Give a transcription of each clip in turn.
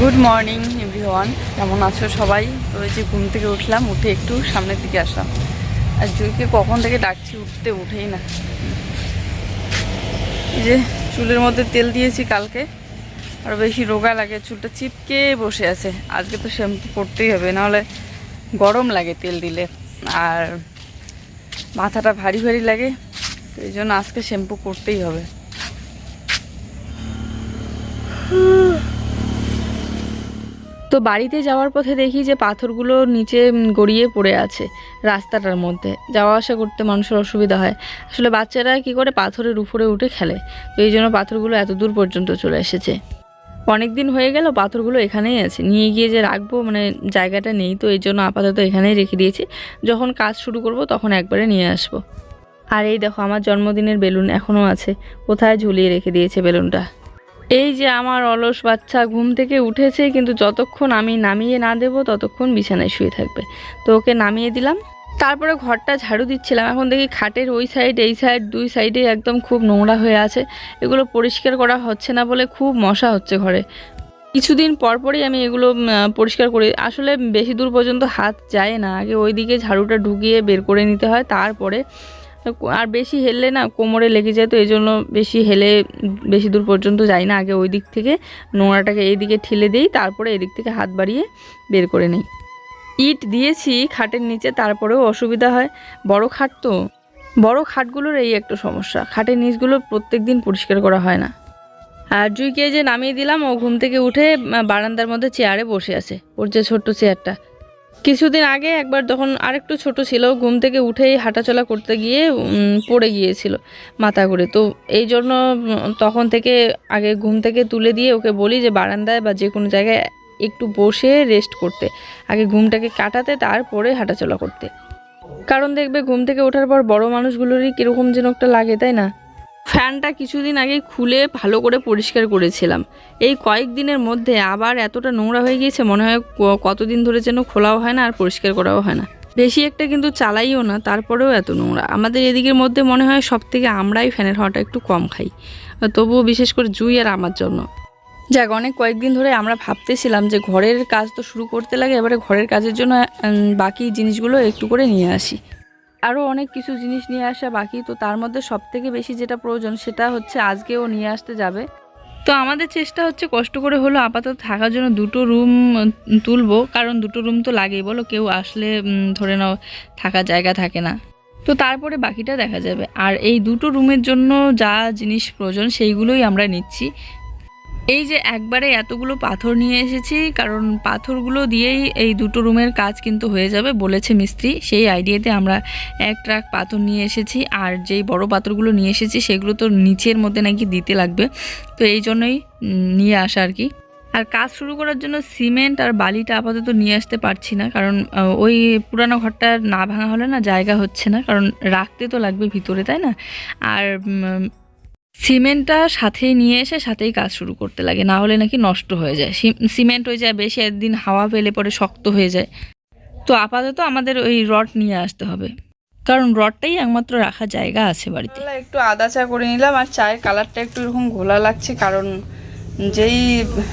Good morning everyone কেমন আছো সবাই? তো এই যে ঘুম থেকে উঠলাম, উঠে একটু সামনের দিকে আসলাম। আর জুইকে কখন থেকে ডাকছি উঠতে উঠেই না। এই যে চুলের মধ্যে তেল দিয়েছি কালকে, আর বেশি রোগা লাগে, চুলটা চিপকে বসে আছে। আজকে তো শ্যাম্পু করতেই হবে, নাহলে গরম লাগে তেল দিলে। আর মাথাটা ভারী ভারী লাগে, তো এই জন্য আজকে শ্যাম্পু করতেই হবে। তো বাড়িতে যাওয়ার পথে দেখি যে পাথরগুলো নিচে গড়িয়ে পড়ে আছে রাস্তাটার মধ্যে। যাওয়া আসা করতে মানুষের অসুবিধা হয়। আসলে বাচ্চারা কি করে পাথরের উপরে উঠে খেলে? তো এই জন্য পাথরগুলো এত দূর পর্যন্ত চলে এসেছে। অনেক দিন হয়ে গেল পাথরগুলো এখানেই আছে। নিয়ে গিয়ে যে রাখব মানে জায়গাটা নেই তো, এই জন্য আপাতত এখানেই রেখে দিয়েছি। যখন কাজ শুরু করব তখন একবারে নিয়ে আসব। আর এই দেখো, আমার জন্মদিনের বেলুন এখনও আছে। কোথায় ঝুলিয়ে রেখে দিয়েছে বেলুনটা? এই যে আমার অলস বাচ্চা ঘুম থেকে উঠেছে, কিন্তু যতক্ষণ আমি নামিয়ে না দেবো, ততক্ষণ বিছানায় শুয়ে থাকবে। তো ওকে নামিয়ে দিলাম। তারপরে ঘরটা ঝাড়ু দিচ্ছিলাম। এখন দেখি খাটের ওই সাইড এই সাইড দুই সাইডে একদম খুব নোংরা হয়ে আছে। এগুলো পরিষ্কার করা হচ্ছে না বলে খুব মশা হচ্ছে ঘরে। কিছুদিন পরপরই আমি এগুলো পরিষ্কার করি। আসলে বেশি দূর পর্যন্ত হাত যায় না। আগে ওইদিকে ঝাড়ুটা ঢুকিয়ে বের করে নিতে হয়। তারপরে আর বেশি হেললে না কোমরে লেগে যায়, তো এই জন্য বেশি হেলে, বেশি দূর পর্যন্ত যাই না। আগে ওই দিক থেকে নোংরাটাকে এই দিকে ঠেলে দিই, তারপরে এদিক থেকে হাত বাড়িয়ে বের করে নিই। ইট দিয়েছি খাটের নিচে, তারপরেও অসুবিধা হয়। বড় খাট তো। বড় খাটগুলোর এই একটা সমস্যা। খাটের নিচগুলো প্রত্যেক দিন পরিষ্কার করা হয় না। আর জুইকে যে নামিয়ে দিলাম, ও ঘুম থেকে উঠে বারান্দার মধ্যে চেয়ারে বসে আছে। ওর যে ছোট্ট চেয়ারটা। কিছুদিন আগে একবার যখন আরেকটু ছোট ছিল, ঘুম থেকে উঠেই হাঁটাচলা করতে গিয়ে পড়ে গিয়েছিল মাথা ঘুরে। তো এই জন্য তখন থেকে আগে ঘুম থেকে তুলে দিয়ে ওকে বলি যে, বারান্দায় বা যে কোনো জায়গায় একটু বসে রেস্ট করতে। আগে ঘুমটাকে কাটাতে, তারপরে হাঁটাচলা করতে। কারণ দেখবে ঘুম থেকে ওঠার পর বড় মানুষগুলোরই কীরকম যেন একটা লাগে, তাই না? ফ্যানটা কিছুদিন আগে খুলে ভালো করে পরিষ্কার করেছিলাম। এই কয়েকদিনের মধ্যে আবার এতটা নোংরা হয়ে গিয়েছে, মনে হয় কতদিন ধরে যেন খোলাও হয় না আর পরিষ্কার করাও হয় না। বেশি একটা কিন্তু চালাইও না, তারপরেও এত নোংরা। আমাদের এদিকের মধ্যে মনে হয় সব থেকে আমরাই ফ্যানের হাওয়াটা একটু কম খাই। তবুও বিশেষ করে জুই আর আমার জন্য। যাক, অনেক কয়েকদিন ধরে আমরা ভাবতেছিলাম যে ঘরের কাজ তো শুরু করতে লাগে, এবারে ঘরের কাজের জন্য বাকি জিনিসগুলো একটু করে নিয়ে আসি। আরও অনেক কিছু জিনিস নিয়ে আসা বাকি, তো তার মধ্যে সব থেকে বেশি যেটা প্রয়োজন সেটা হচ্ছে আজকেও নিয়ে আসতে যাবে। তো আমাদের চেষ্টা হচ্ছে কষ্ট করে হলো আপাতত থাকার জন্য দুটো রুম তুলবো, কারণ দুটো রুম তো লাগেই, বলো? কেউ আসলে ধরে নাও থাকার জায়গা থাকে না। তো তারপরে বাকিটা দেখা যাবে। আর এই দুটো রুমের জন্য যা জিনিস প্রয়োজন সেইগুলোই আমরা নিচ্ছি। এই যে একবারে এতগুলো পাথর নিয়ে এসেছি, কারণ পাথরগুলো দিয়েই এই দুটো রুমের কাজ কিন্তু হয়ে যাবে বলেছে মিস্ত্রি। সেই আইডিয়াতে আমরা এক ট্রাক পাথর নিয়ে এসেছি, আর যেই বড় পাথরগুলো নিয়ে এসেছি সেগুলো তো নিচের মধ্যে নাকি দিতে লাগবে। তো এই জন্যই নিয়ে আসা আর কি। আর কাজ শুরু করার জন্য সিমেন্ট আর বালিটা আপাতত নিয়ে আসতে পারছি না, কারণ ওই পুরানো ঘরটা না ভাঙা হলে না জায়গা হচ্ছে না, কারণ রাখতে তো লাগবে ভিতরে, তাই না? আর সিমেন্টটা সাথেই নিয়ে এসে সাথেই কাজ শুরু করতে লাগে, না হলে নাকি নষ্ট হয়ে যায়। সিমেন্ট হয়ে যায়, বেশি একদিন হাওয়া পেলে পরে শক্ত হয়ে যায়। তো আপাতত আমাদের ওই রড নিয়ে আসতে হবে। কারণ রডটাই একমাত্র রাখার জায়গা আছে বাড়িতে। একটু আদা চা করে নিলাম, আর চায়ের কালারটা একটু এরকম ঘোলা লাগছে, কারণ যেই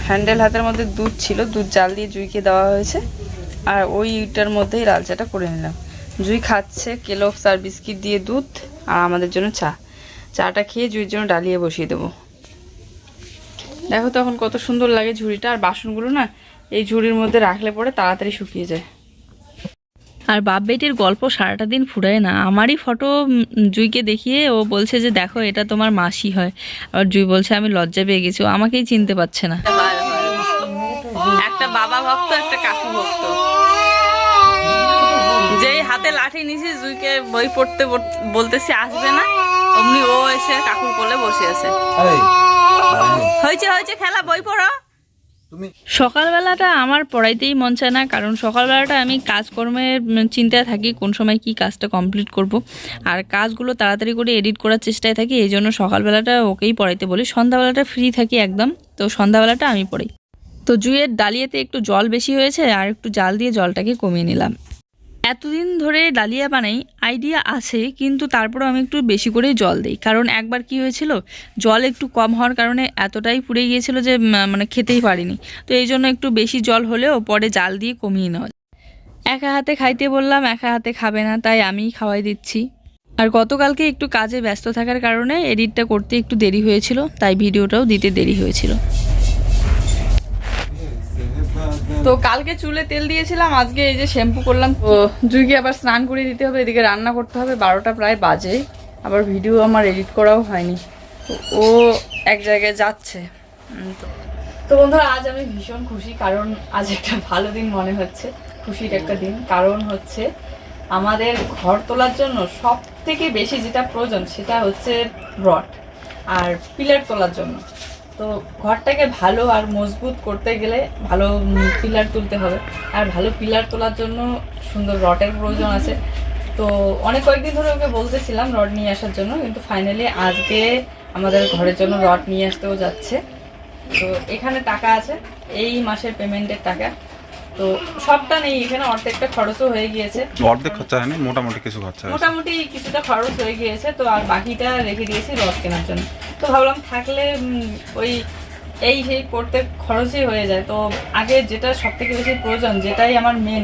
হ্যান্ডেল হাতের মধ্যে দুধ ছিল, দুধ জাল দিয়ে জুইকে দেওয়া হয়েছে, আর ওইটার মধ্যেই লাল চাটা করে নিলাম। জুই খাচ্ছে, কেলক্স আর বিস্কিট দিয়ে দুধ, আর আমাদের জন্য চা। চাটা খেয়ে জুইয়ের জন্য ডালিয়ে বসিয়ে দেবো। দেখো তখন কত সুন্দর লাগে ঝুড়িটা আর বাসনগুলো না এই ঝুড়ির মধ্যে রাখলে পরে তাড়াতাড়ি শুকিয়ে যায়। আর বাপ বেটির গল্প সারাটা দিন ফুরায় না। আমারই ফটো জুইকে দেখিয়ে ও বলছে যে দেখো এটা তোমার মাসি হয়। আর জুই বলছে আমি লজ্জা পেয়ে গেছি ও আমাকেই চিনতে পারছে না। একটা বাবা ভক্ত একটা কাকু ভক্ত। যেই হাতে লাঠি নিয়েছি জুইকে বই পড়তে বল- বলতেছি আসবে না। অমনি ও এসে কাকুর কোলে বসে আছে। হয়েছে হয়েছে খেলা বই পড়ো। সকালবেলাটা আমার পড়াইতেই মন চায় না কারণ সকালবেলাটা আমি কাজকর্মের চিন্তায় থাকি কোন সময় কি কাজটা কমপ্লিট করব। আর কাজগুলো তাড়াতাড়ি করে এডিট করার চেষ্টায় থাকি এই জন্য সকালবেলাটা ওকেই পড়াইতে বলি। সন্ধ্যাবেলাটা ফ্রি থাকি একদম তো সন্ধ্যাবেলাটা আমি পড়ি। তো জুয়ের ডালিয়াতে একটু জল বেশি হয়েছে আর একটু জাল দিয়ে জলটাকে কমিয়ে নিলাম। এতদিন ধরে ডালিয়া বানাই আইডিয়া আছে, কিন্তু তারপরেও আমি একটু বেশি করেই জল দিই। কারণ একবার কি হয়েছিল, জল একটু কম হওয়ার কারণে এতটাই পুড়ে গিয়েছিল যে মানে খেতেই পারিনি। তো এই জন্য একটু বেশি জল হলেও পরে জাল দিয়ে কমিয়ে নেওয়া একা হাতে খাইতে বললাম, একা হাতে খাবে না, তাই আমিই খাওয়াই দিচ্ছি। আর গতকালকে একটু কাজে ব্যস্ত থাকার কারণে এডিটটা করতে একটু দেরি হয়েছিল, তাই ভিডিওটাও দিতে দেরি হয়েছিল। তো কালকে চুলে তেল দিয়েছিলাম আজকে এই যে শ্যাম্পু করলাম। জুইকে আবার স্নান করে দিতে হবে এদিকে রান্না করতে হবে বারোটা প্রায় বাজে। আবার ভিডিও আমার এডিট করাও হয়নি। ও এক জায়গায় যাচ্ছে। তো বন্ধুরা আজ আমি ভীষণ খুশি কারণ আজ একটা ভালো দিন মনে হচ্ছে খুশির একটা দিন। কারণ হচ্ছে আমাদের ঘর তোলার জন্য সব থেকে বেশি যেটা প্রয়োজন সেটা হচ্ছে রড আর পিলার তোলার জন্য। তো ঘরটাকে ভালো আর মজবুত করতে গেলে ভালো পিলার তুলতে হবে। আর ভালো পিলার তোলার জন্য সুন্দর রডের প্রয়োজন আছে। তো অনেক কয়েকদিন ধরে ওকে বলতেছিলাম রড নিয়ে আসার জন্য কিন্তু ফাইনালি আজকে আমাদের ঘরের জন্য রড নিয়ে আসতেও যাচ্ছে। তো এখানে টাকা আছে এই মাসের পেমেন্টের টাকা। তো সবটা নেই এখানে অর্ধেকটা খরচও হয়ে গিয়েছে। অর্ধেক খরচা হয়নি মোটামুটি কিছু খরচা মোটামুটি কিছুটা খরচ হয়ে গিয়েছে তো আর বাকিটা রেখে দিয়েছি রড কেনার জন্য। তো ভাবলাম থাকলে ওই এই সেই করতে খরচই হয়ে যায়। তো আগে যেটা সব থেকে বেশি প্রয়োজন, যেটাই আমার মেন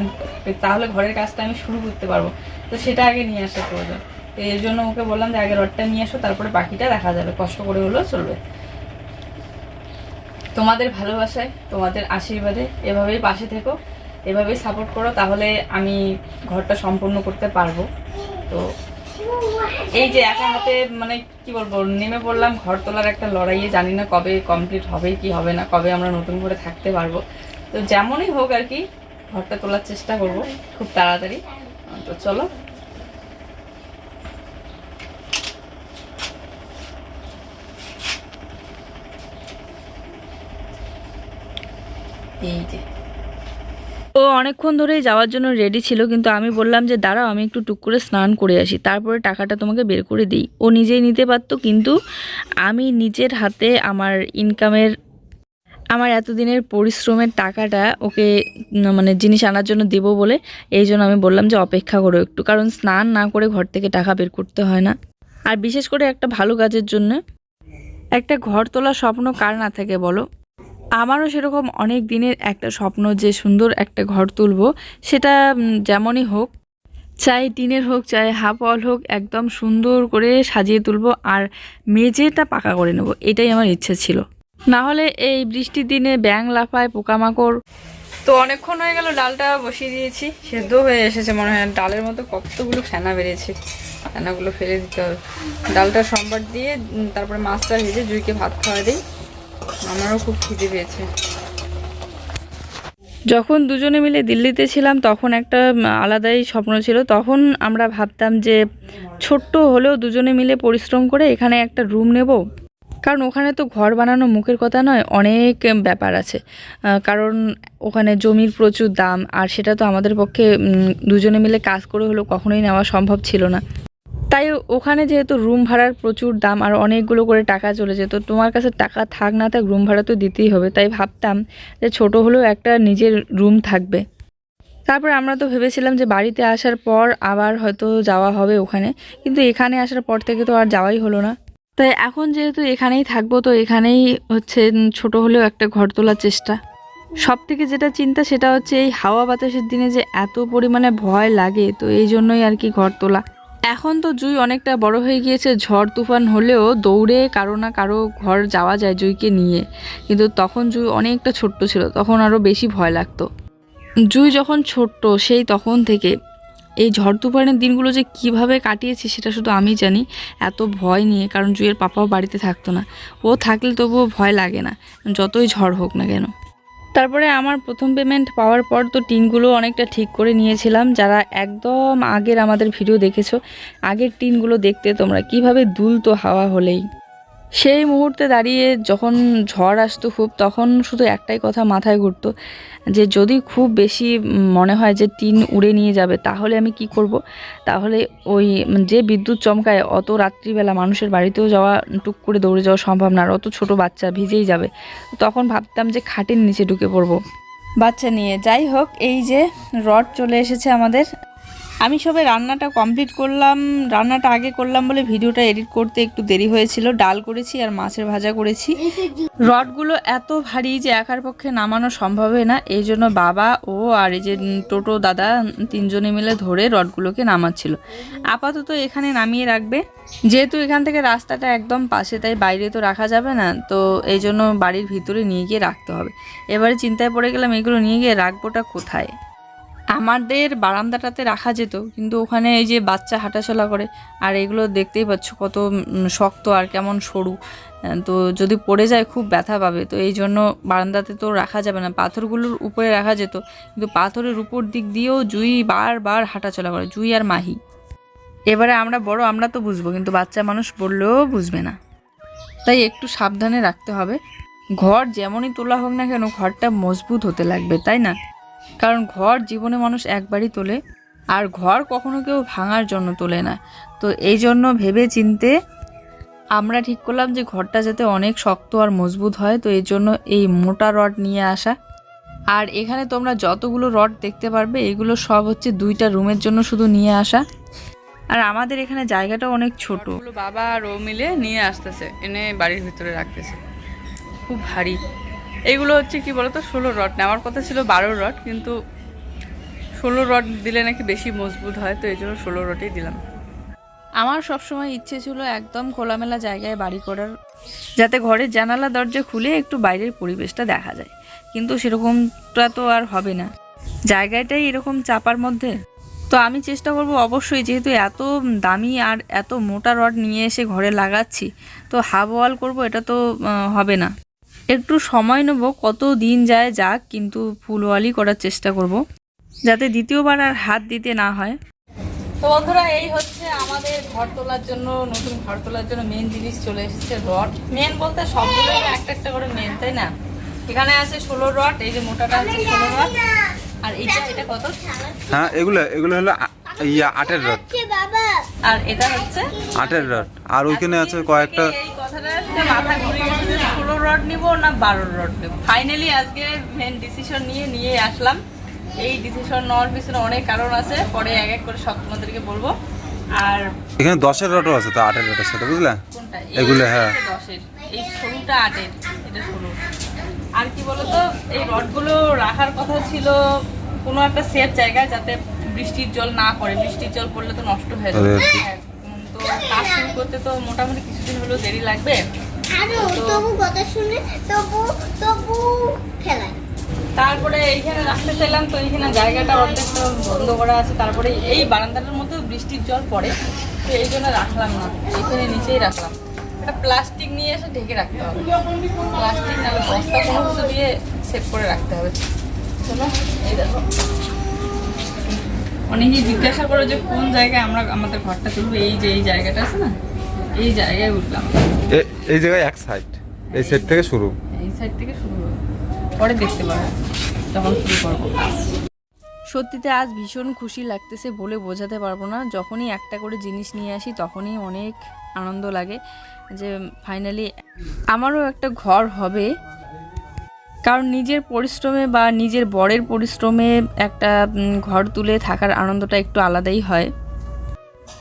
তাহলে ঘরের কাজটা আমি শুরু করতে পারব। তো সেটা আগে নিয়ে আসা প্রয়োজন। তো এই জন্য ওকে বললাম যে, আগে রডটা নিয়ে আসো তারপরে বাকিটা দেখা যাবে। কষ্ট করে হলেও চলবে। তোমাদের ভালোবাসায়, তোমাদের আশীর্বাদে এভাবেই পাশে থেকো, এভাবেই সাপোর্ট করো, তাহলে আমি ঘরটা সম্পূর্ণ করতে পারব। তো এই যে একা হাতে মানে কি বলব, নেমে পড়লাম, ঘর তোলার একটা লড়াইয়ে, জানি না কবে কমপ্লিট হবে কি হবে না, কবে আমরা নতুন করে থাকতে পারব। তো যেমনই হোক আর কি, ঘরটা তোলার চেষ্টা করব, খুব তাড়াতাড়ি। তো চলো। এই যে। ও অনেকক্ষণ ধরেই যাওয়ার জন্য রেডি ছিল, কিন্তু আমি বললাম যে, দাঁড়াও, আমি একটু টুক করে স্নান করে আসি, তারপরে টাকাটা তোমাকে বের করে দিই। ও নিজেই নিতে পারতো, কিন্তু আমি নিজের হাতে আমার ইনকামের আমার এতদিনের পরিশ্রমের টাকাটা ওকে মানে জিনিস আনার জন্য দেবো বলে, এই জন্য আমি বললাম যে, অপেক্ষা করো একটু। কারণ স্নান না করে ঘর থেকে টাকা বের করতে হয় না। আর বিশেষ করে একটা ভালো কাজের জন্য, একটা ঘর তোলার স্বপ্ন কার না থাকে বলো? আমারও সেরকম অনেক দিনের একটা স্বপ্ন যে সুন্দর একটা ঘর তুলব, সেটা যেমনই হোক, চাই টিনের হোক, চাই হাফ ওয়াল হোক, একদম সুন্দর করে সাজিয়ে তুলব আর মেঝেটা পাকা করে নেব, এটাই আমার ইচ্ছে ছিল। না হলে এই বৃষ্টির দিনে ব্যাং লাফায়, পোকামাকড়। তো অনেকক্ষণ হয়ে গেল, ডালটা বসিয়ে দিয়েছি, সেদ্ধ হয়ে এসেছে মনে হয়, ডালের মতো কতগুলো ফেনা বেরিয়েছে। ফেনাগুলো ফেলে দিতে হবে। ডালটা সম্বার দিয়ে তারপরে মাছটা ভেজে জুইকে ভাত খাওয়া দিই। আমারও খুব খিদে পেয়েছে। যখন দুজনে মিলে দিল্লিতে ছিলাম, তখন একটা আলাদাই স্বপ্ন ছিল। তখন আমরা ভাবতাম যে, ছোট্ট হলেও দুজনে মিলে পরিশ্রম করে এখানে একটা রুম নেব। কারণ ওখানে তো ঘর বানানো মুখের কথা নয়, অনেক ব্যাপার আছে। কারণ ওখানে জমির প্রচুর দাম, আর সেটা তো আমাদের পক্ষে দুজনে মিলে কাজ করে হলেও কখনোই নেওয়া সম্ভব ছিল না। তাই ওখানে যেহেতু রুম ভাড়ার প্রচুর দাম আর অনেকগুলো করে টাকা চলে যেত, তোমার কাছে টাকা থাক না থাক রুম ভাড়া তো দিতেই হবে। তাই ভাবতাম যে ছোট হলেও একটা নিজের রুম থাকবে। তারপর আমরা তো ভেবেছিলাম যে বাড়িতে আসার পর আবার হয়তো যাওয়া হবে ওখানে, কিন্তু এখানে আসার পর থেকে তো আর যাওয়াই হলো না। তাই এখন যেহেতু এখানেই থাকব, তো এখানেই হচ্ছে ছোট হলেও একটা ঘর তোলার চেষ্টা। সব থেকে যেটা চিন্তা সেটা হচ্ছে এই হাওয়া বাতাসের দিনে যে এত পরিমাণে ভয় লাগে, তো এই জন্যই আর কি ঘর তোলা। এখন তো জুই অনেকটা বড় হয়ে গিয়েছে, ঝড় তুফান হলেও দৌড়ে কারও না কারও ঘর যাওয়া যায় জুইকে নিয়ে। কিন্তু তখন জুই অনেকটা ছোট্ট ছিল, তখন আরও বেশি ভয় লাগতো। জুই যখন ছোট্ট, সেই তখন থেকে এই ঝড় তুফানের দিনগুলো যে কীভাবে কাটিয়েছি সেটা শুধু আমি জানি, এত ভয় নিয়ে, কারণ জুইয়ের পাপাও বাড়িতে থাকতো না। ও থাকলে তবুও ভয় লাগে না, যতই ঝড় হোক না কেন। তারপরে আমার প্রথম পেমেন্ট পাওয়ার পর তো টিনগুলো অনেকটা ঠিক করে নিয়েছিলাম। যারা একদম আগের আমাদের ভিডিও দেখেছ, আগের টিনগুলো দেখতে তোমরা কীভাবে দুলতো হাওয়া হলেই। সেই মুহূর্তে দাঁড়িয়ে যখন ঝড় আসতো খুব, তখন শুধু একটাই কথা মাথায় ঘুরতো, যে যদি খুব বেশি মনে হয় যে টিন উড়ে নিয়ে যাবে, তাহলে আমি কি করব? তাহলে ওই যে বিদ্যুৎ চমকায় অত রাত্রিবেলা মানুষের বাড়িতেও যাওয়া, টুক করে দৌড়ে যাওয়া সম্ভব না, আর অত ছোট বাচ্চা ভিজেই যাবে। তখন ভাবতাম যে খাটের নিচে ঢুকে পড়ব। বাচ্চা নিয়ে। যাই হোক, এই যে রড চলে এসেছে আমাদের। আমি সবে রান্নাটা কমপ্লিট করলাম, রান্নাটা আগে করলাম বলে ভিডিওটা এডিট করতে একটু দেরি হয়েছিল। ডাল করেছি আর মাছের ভাজা করেছি। রডগুলো এত ভারী যে একার পক্ষে নামানো সম্ভব হয় না। এই জন্য বাবা, ও আর এই যে টোটো দাদা তিনজনে মিলে ধরে রডগুলোকে নামাচ্ছিল। আপাতত এখানে নামিয়ে রাখবে। যেহেতু এখান থেকে রাস্তাটা একদম পাশে, তাই বাইরে তো রাখা যাবে না। তো এই জন্য বাড়ির ভিতরে নিয়ে গিয়ে রাখতে হবে। এবারে চিন্তায় পড়ে গেলাম, এগুলো নিয়ে গিয়ে রাখবোটা কোথায়? আমাদের বারান্দাটাতে রাখা যেত, কিন্তু ওখানে এই যে বাচ্চা হাঁটাচলা করে, আর এগুলো দেখতেই পাচ্ছ কত শক্ত আর কেমন সরু। তো যদি পড়ে যায় খুব ব্যথা পাবে, তো এই জন্য বারান্দাতে তো রাখা যাবে না। পাথরগুলোর উপরে রাখা যেত, কিন্তু পাথরের উপর দিক দিয়েও জুই বারবার হাঁটাচলা করে, জুই আর মাহি। এবারে আমরা বড়, আমরা তো বুঝব, কিন্তু বাচ্চা মানুষ বললেও বুঝবে না। তাই একটু সাবধানে রাখতে হবে। ঘর যেমনই তোলা হোক না কেন, ঘরটা মজবুত হতে লাগবে, তাই না? কারণ ঘর জীবনে মানুষ একবারই তোলে, আর ঘর কখনো কেউ ভাঙার জন্য তোলে না। তো এই জন্য ভেবে চিনতে আমরা ঠিক করলাম যে ঘরটা যাতে অনেক শক্ত আর মজবুত হয়, তো এই জন্য এই মোটা রড নিয়ে আসা। আর এখানে তোমরা যতগুলো রড দেখতে পারবে, এগুলো সব হচ্ছে দুইটা রুমের জন্য শুধু নিয়ে আসা। আর আমাদের এখানে জায়গাটা অনেক ছোট। বাবা আর ও মিলে নিয়ে আসতেছে, এনে বাড়ির ভিতরে রাখতেছে। খুব ভারী। এগুলো হচ্ছে কি বলতো, ষোলো রড নেওয়ার কথা ছিল বারো রড, কিন্তু ষোলো রড দিলে নাকি বেশি মজবুত হয়, তো এই জন্য ষোলো রডই দিলাম। আমার সবসময় ইচ্ছে ছিল একদম খোলামেলা জায়গায় বাড়ি করার, যাতে ঘরের জানালা, দরজা খুলে একটু বাইরের পরিবেশটা দেখা যায়। কিন্তু সেরকমটা তো আর হবে না। জায়গাটাই এরকম চাপার মধ্যে। তো আমি চেষ্টা করব অবশ্যই, যেহেতু এত দামি আর এত মোটা রড নিয়ে এসে ঘরে লাগাচ্ছি, তো হাফ ওয়াল করব, এটা তো হবে না। একটু সময় নেব কত দিন যায় যাক কিন্তু ফুলওয়ালি করার চেষ্টা করব। যাতে দ্বিতীয়বার আর হাত দিতে না হয়। তো বন্ধুরা এই হচ্ছে আমাদের ঘর তোলার জন্য নতুন ঘর তোলার জন্য মেন জিনিস চলে এসেছে রড। মেন বলতে সবগুলোই একটা একটা করে মেন তাই না? এখানে আছে ষোলো রড এই যে মোটাটা আছে ষোলো রড। আর এইটা এটা কত? হ্যাঁ এগুলো এগুলো হলো ইয়া আটের রড আর এটা হচ্ছে? আটের রড আর ওইখানে আছে কয়েকটা এই কথাটা মাথা ঘুরে যে ষোলো রড নিব না বারো রড নেব। ফাইনালি আজকে মেন ডিসিশন নিয়ে নিয়ে আসলাম। এই ডিসিশন নেওয়ার পিছনে অনেক কারণ আছে। পরে এক এক করে সব তোমাদেরকে বলব। আর এখানে দশের রডও আছে তো আটের রডের সাথে বুঝলে? এগুলো, হ্যাঁ। দশের। এই ষোলোটা আটের এটা ষোলো। আর কি বলতো এই রডগুলো রাখার কথা ছিল কোনো একটা সেফ জায়গায় যাতে বৃষ্টির জল না পড়ে বৃষ্টির জল পড়লে তো নষ্ট হয়ে যাবে। হ্যাঁ, তো কাজ শুরু করতে তো মোটামুটি কিছুদিন হলেও দেরি লাগবে। আরও তবু কথা শুনে তবু তবু খেলায় তারপরে এইখানে রাখতে চাইলাম তো এইখানে জায়গাটা অর্ধেকটা বন্ধ করা আছে। তারপরে এই বারান্দাটার মধ্যে বৃষ্টির জল পড়ে তো এই জন্য রাখলাম না। এইখানে নিচেই রাখলাম। একটা প্লাস্টিক নিয়ে এসে ঢেকে রাখতে হবে। প্লাস্টিক নাহলে বস্তা কোনো কিছু দিয়ে সেভ করে রাখতে হবে। চলো এই দেখো। অনেকেই জিজ্ঞাসা করো যে কোন জায়গায় আমরা আমাদের ঘরটা তুলবো এই যে এই জায়গাটা আছে না এই জায়গায় উঠলাম। এই জায়গায় এক সাইড এই সাইড থেকে শুরু। এই সাইড থেকে শুরু পরে দেখতে পারো তখন শুরু করব। সত্যিতে আজ ভীষণ খুশি লাগতেছে বলে বোঝাতে পারব না। যখনই একটা করে জিনিস নিয়ে আসি তখনই অনেক আনন্দ লাগে যে ফাইনালি আমারও একটা ঘর হবে। কারণ নিজের পরিশ্রমে বা নিজের বরের পরিশ্রমে একটা ঘর তুলে থাকার আনন্দটা একটু আলাদাই হয়।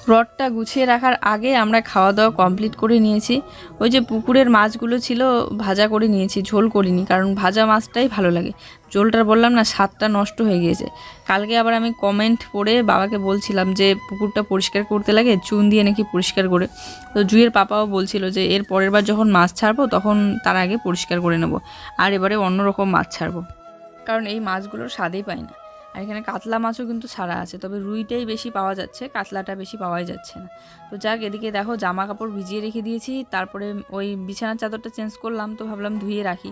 রডটা গুছিয়ে রাখার আগে আমরা খাওয়া দাওয়া কমপ্লিট করে নিয়েছি। ওই যে পুকুরের মাছগুলো ছিল, ভাজা করে নিয়েছি, ঝোল করিনি, কারণ ভাজা মাছটাই ভালো লাগে। ঝোলটার বললাম না, স্বাদটা নষ্ট হয়ে গিয়েছে। কালকে আবার আমি কমেন্ট পড়ে বাবাকে বলছিলাম যে, পুকুরটা পরিষ্কার করতে লাগে, চুন দিয়ে নাকি পরিষ্কার করে? তো জুয়ের পাপাও বলছিল যে, এর পরের বার যখন মাছ ছাড়বো, তখন তার আগে পরিষ্কার করে নেব। আর এবারে অন্যরকম মাছ ছাড়বো। কারণ এই মাছগুলোর স্বাদই পাই না। আর এখানে কাতলা মাছও কিন্তু ছাড়া আছে, তবে রুইটাই বেশি পাওয়া যাচ্ছে, কাতলাটা বেশি পাওয়াই যাচ্ছে না। তো যাক, এদিকে দেখো জামা কাপড় ভিজিয়ে রেখে দিয়েছি, তারপরে ওই বিছানার চাদরটা চেঞ্জ করলাম, তো ভাবলাম ধুয়ে রাখি।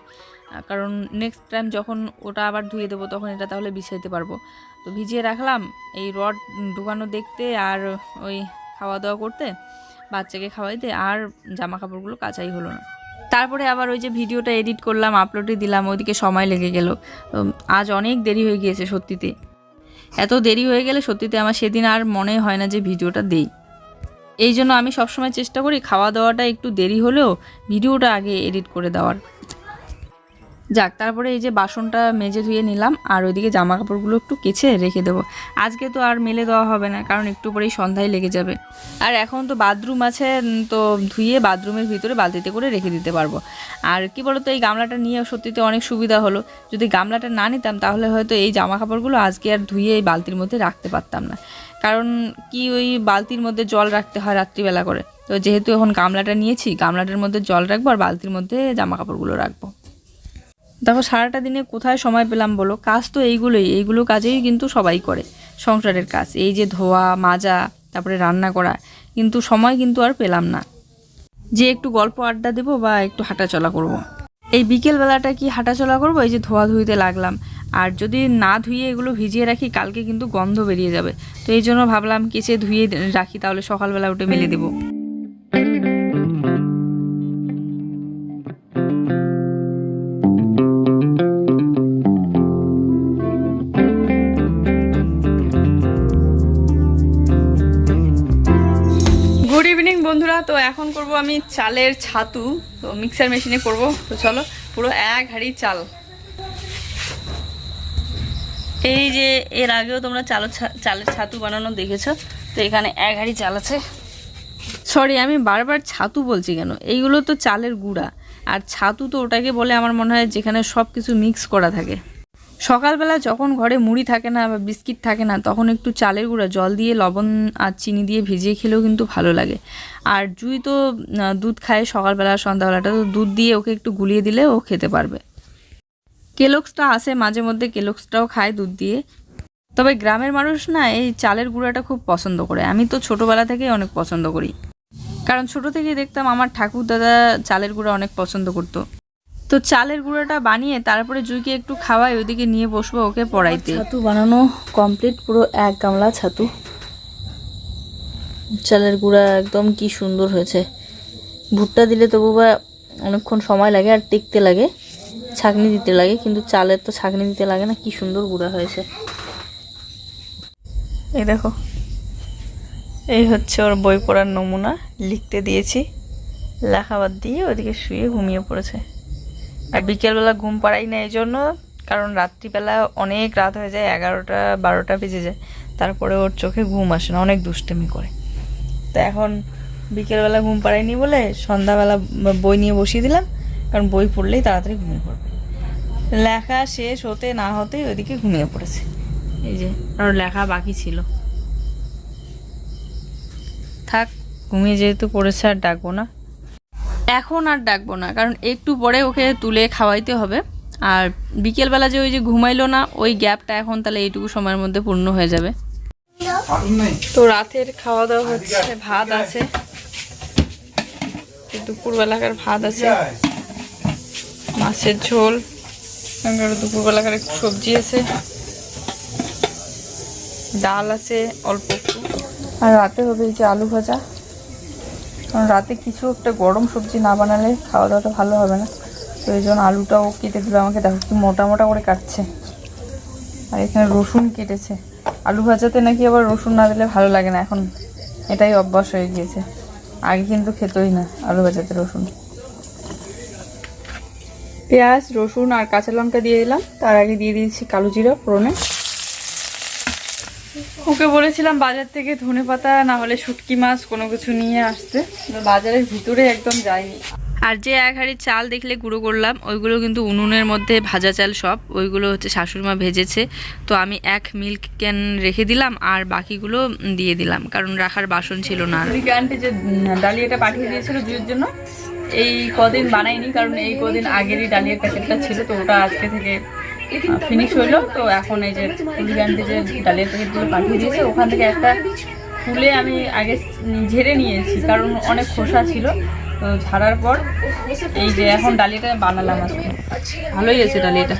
কারণ নেক্সট টাইম যখন ওটা আবার ধুয়ে দেবো, তখন এটা তাহলে বিছাইতে পারব। তো ভিজিয়ে রাখলাম, এই রড ঢুকানো দেখতে আর ওই খাওয়া দাওয়া করতে, বাচ্চাকে খাওয়াইতে, আর জামা কাপড়গুলো কাচাই হলো না। তারপরে আবার ওই যে ভিডিওটা এডিট করলাম আপলোডে দিলাম, ওইদিকে সময় লেগে গেল। আজ অনেক দেরি হয়ে গিয়েছে সত্যিতে। এত দেরি হয়ে গেলে সত্যিতে আমার সেদিন আর মনে হয় না যে ভিডিওটা দেই। এই জন্য আমি সবসময় চেষ্টা করি খাওয়া দাওয়াটা একটু দেরি হলেও ভিডিওটা আগে এডিট করে দেওয়ার। যাক, তারপরে এই যে বাসনটা মেজে ধুয়ে নিলাম, আর ওইদিকে জামা কাপড়গুলো একটু কেচে রেখে দেবো। আজকে তো আর মেলে দেওয়া হবে না, কারণ একটু পরেই সন্ধ্যায় লেগে যাবে। আর এখন তো বাথরুম আছে তো ধুয়ে বাথরুমের ভিতরে বালতিতে করে রেখে দিতে পারব। আর কি বলতো, এই গামলাটা নিয়ে সত্যিতে অনেক সুবিধা হলো। যদি গামলাটা না নিতাম, তাহলে হয়তো এই জামা কাপড়গুলো আজকে আর ধুয়ে এই বালতির মধ্যে রাখতে পারতাম না। কারণ কি ওই বালতির মধ্যে জল রাখতে হয় রাত্রিবেলা করে? তো যেহেতু এখন গামলাটা নিয়েছি, গামলাটার মধ্যে জল রাখব আর বালতির মধ্যে জামা কাপড়গুলো রাখব। দেখো, সারাটা দিনে কোথায় সময় পেলাম বলো? কাজ তো এইগুলোই, এইগুলো কাজেই কিন্তু সবাই করে, সংসারের কাজ। এই যে ধোয়া, মাজা, তারপরে রান্না করা, কিন্তু সময় কিন্তু আর পেলাম না। যে একটু গল্প আড্ডা দেবো বা একটু হাঁটাচলা করব। এই বিকেলবেলাটা কি হাঁটাচলা করব? এই যে ধোয়া ধুইতে লাগলাম। আর যদি না ধুয়ে এগুলো ভিজিয়ে রাখি, কালকে কিন্তু গন্ধ বেরিয়ে যাবে। তো এই জন্য ভাবলাম কেচে ধুয়ে রাখি, তাহলে সকালবেলা উঠে মেলে দেবো। আমি চালের ছাতু, তো মিক্সার মেশিনে করব। তো চলো, পুরো এক হাঁড়ি চাল। এই যে, এর আগেও তোমরা চালো চালের ছাতু বানানো দেখেছ, তো এখানে এক হাঁড়ি চাল আছে। সরি আমি বারবার ছাতু বলছি কেন? এইগুলো তো চালের গুঁড়া। আর ছাতু তো ওটাকে বলে আমার মনে হয় যেখানে সব কিছু মিক্স করা থাকে। সকালবেলা যখন ঘরে মুড়ি থাকে না বা বিস্কিট থাকে না, তখন একটু চালের গুঁড়া, জল দিয়ে লবণ আর চিনি দিয়ে ভিজিয়ে খেলেও কিন্তু ভালো লাগে। আর জুই তো দুধ খায় সকালবেলা সন্ধ্যাবেলাটা, তো দুধ দিয়ে ওকে একটু গুলিয়ে দিলে ও খেতে পারবে। কেলক্সটা আসে মাঝে মধ্যে কেলক্সটাও খায় দুধ দিয়ে। তবে গ্রামের মানুষ না, এই চালের গুঁড়াটা খুব পছন্দ করে। আমি তো ছোটোবেলা থেকেই অনেক পছন্দ করি। কারণ ছোট থেকেই দেখতাম আমার ঠাকুর দাদা চালের গুঁড়া অনেক পছন্দ করতো। তো চালের গুঁড়োটা বানিয়ে তারপরে জুইকে একটু খাওয়াই, ওদিকে নিয়ে বসবো ওকে পড়াইতে। ছাতু বানানো কমপ্লিট পুরো এক গামলা ছাতু। চালের গুঁড়া একদম কি সুন্দর হয়েছে। ভুট্টা দিলে তবু বা অনেকক্ষণ সময় লাগে আর টেকতে লাগে, ছাঁকনি দিতে লাগে, কিন্তু চালের তো ছাঁকনি দিতে লাগে না, কি সুন্দর গুঁড়া হয়েছে। এই দেখো, এই হচ্ছে ওর বই পড়ার নমুনা, লিখতে দিয়েছি লেখাবাদ দিয়ে ওদিকে শুয়ে ঘুমিয়ে পড়েছে। আর বিকেলবেলা ঘুম পাড়াই না এই জন্য, কারণ রাত্রিবেলা অনেক রাত হয়ে যায়, এগারোটা, বারোটা বেজে যায়। তারপরে ওর চোখে ঘুম আসে না, অনেক দুষ্টুমি করে। তো এখন বিকেলবেলা ঘুম পাড়াইনি বলে সন্ধ্যাবেলা বই নিয়ে বসিয়ে দিলাম, কারণ বই পড়লেই তাড়াতাড়ি ঘুমিয়ে পড়বে। লেখা শেষ হতে না হতেই ওইদিকে ঘুমিয়ে পড়েছে। এই যে, আর লেখা বাকি ছিল। থাক, ঘুমিয়ে যেহেতু পড়েছে আর ডাকবো না। এখন আর ডাকবো না, কারণ একটু পরে ওকে তুলে খাওয়াইতে হবে। আর বিকেলবেলা যে ওই যে ঘুমাইলো না, ওই গ্যাপটা এখন তাহলে এইটুকু সময়ের মধ্যে পূর্ণ হয়ে যাবে। তো রাতের খাওয়া দাওয়া হচ্ছে, ভাত আছে। দুপুরবেলাকার ভাত আছে। মাছের ঝোল দুপুরবেলাকার একটু সবজি আছে। ডাল আছে, অল্প একটু। আর রাতে হবে এই যে আলু ভাজা। কারণ রাতে কিছু একটা গরম সবজি না বানালে খাওয়া দাওয়াটা ভালো হবে না। তো এই জন্য আলুটাও কেটে দিল আমাকে। দেখো কি মোটা মোটা করে কাটছে। আর এখানে রসুন কেটেছে। আলু ভাজাতে নাকি আবার রসুন না দিলে ভালো লাগে না। এখন এটাই অভ্যাস হয়ে গিয়েছে। আগে কিন্তু খেতই না আলু ভাজাতে রসুন। পেঁয়াজ, রসুন আর কাঁচা লঙ্কা দিয়ে দিলাম। তার আগে দিয়ে দিয়েছি কালো জিরা ফোড়নে। ওকে বলেছিলাম বাজার থেকে ধনে পাতা, না হলে শুটকি মাছ, কোনো কিছু নিয়ে আসতে। বাজারের ভিতরে একদম যায়নি আর যে এক হাঁড়ি চাল দেখলে গুঁড়ো করলাম, ওইগুলো কিন্তু উনুনের মধ্যে ভাজা চাল সব, ওইগুলো হচ্ছে শাশুড়িমা ভেজেছে। তো আমি এক মিল্ক ক্যান রেখে দিলাম, আর বাকিগুলো দিয়ে দিলাম, কারণ রাখার বাসন ছিল না ক্যানটি যে ডালিয়াটা পাঠিয়ে দিয়েছিল জুয়ের জন্য, এই কদিন বানাইনি, কারণ এই কদিন আগেরই ডালিয়ার প্যাকেটটা ছিল, তো ওটা আজকে থেকে ফিনিশ হলো। তো এখন এই যে আন্টি যে ডালিয়া প্যাকেটগুলো পাঠিয়ে দিয়েছে, ওখান থেকে একটা খুলে আমি আগে ঝেড়ে নিয়েছি, কারণ অনেক খোসা ছিল। তো ঝাড়ার পর এই যে এখন ডালিয়াটা বানালাম আজকে। ভালোই আছে ডালিয়াটা।